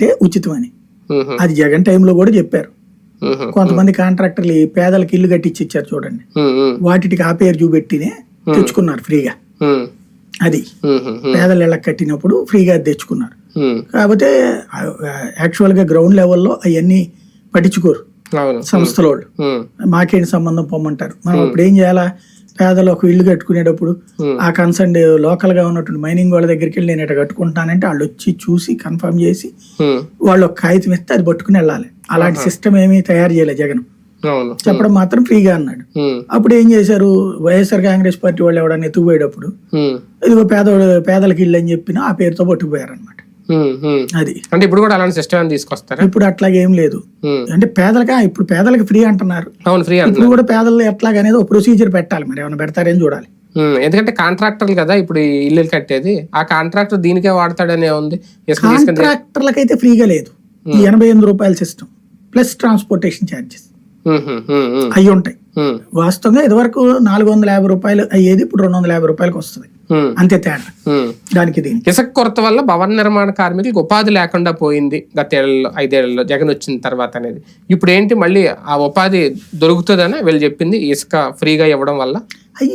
అంటే ఉచితమని. ఉహు, అది జగన్ టైంలో కూడా చెప్పారు. కొంతమంది కాంట్రాక్టర్లు పేదలకు ఇల్లు కట్టించి ఇచ్చారు చూడండి వాటికి ఆ పేరు చూపెట్టినే తెచ్చుకున్నారు ఫ్రీగా. అది. పేదల ఇళ్ళకి కట్టినప్పుడు ఫ్రీగా తెచ్చుకున్నారు. కాకపోతే యాక్చువల్గా గ్రౌండ్ లెవెల్లో అవన్నీ పట్టించుకోరు. సంస్థల మాకేంటి సంబంధం పొమ్మంటారు. మనం ఇప్పుడు ఏం చేయాలా? పేదలు ఒక ఇల్లు కట్టుకునేటప్పుడు Hmm. ఆ కన్సర్న్ లోకల్గా ఉన్నటువంటి మైనింగ్ వాళ్ళ దగ్గరికి వెళ్ళి నేను ఇట్లా కట్టుకుంటానంటే వాళ్ళు వచ్చి చూసి కన్ఫర్మ్ చేసి ఉమ్, వాళ్ళు ఒక కాగితం ఇస్తే అది పట్టుకుని వెళ్ళాలి. అలాంటి సిస్టమ్ ఏమీ తయారు చేయలేదు జగన్. చెప్పడం మాత్రం ఫ్రీగా అన్నాడు. అప్పుడు ఏం చేశారు? వైఎస్ఆర్ కాంగ్రెస్ పార్టీ వాళ్ళు ఎవడన్నా ఎత్తుకుపోయేటప్పుడు ఇదిగో పేదవాడు పేదలకి ఇల్లు అని చెప్పిన ఆ పేరుతో పట్టుకుపోయారు అనమాట. అది. అంటే ఇప్పుడు కూడా అలాంటి సిస్టమ్ తీసుకొస్తారా? ఇప్పుడు అట్లాగే ఏం లేదు. అంటే పేదలకా ఇప్పుడు పేదలకి ఫ్రీ అంటున్నారు. అవును ఫ్రీ ఇప్పుడు కూడా పేదలు ఎట్లాగనేది ఒక ప్రొసీజర్ పెట్టాలి మరి. ఏమైనా పెడతారేం చూడాలి. ఎందుకంటే కాంట్రాక్టర్లు కదా ఇప్పుడు ఇల్లు కట్టేది. ఆ కాంట్రాక్టర్ దీనికే వాడతాడనే ఉంది. కాంట్రాక్టర్లకైతే ఫ్రీగా లేదు. ఈ ఎనభై ఎనిమిది రూపాయల సిస్టమ్ ప్లస్ ట్రాన్స్పోర్టేషన్ ఛార్జెస్ అవి ఉంటాయి వాస్తవంగా ఇదివరకు నాలుగు వందల యాభై రూపాయలు అయ్యేది ఇప్పుడు రెండు వందల యాభై రూపాయలకి వస్తుంది. అంతే తేడా. దానికి దీనికి ఇసుక కొరత వల్ల భవన నిర్మాణ కార్మికులకు ఉపాధి లేకుండా పోయింది గతేళ్ళలో ఐదేళ్ళలో జగన్ వచ్చిన తర్వాత అనేది. ఇప్పుడు ఏంటి మళ్ళీ ఆ ఉపాధి దొరుకుతుందని వీళ్ళు చెప్పింది ఇసుక ఫ్రీగా ఇవ్వడం వల్ల?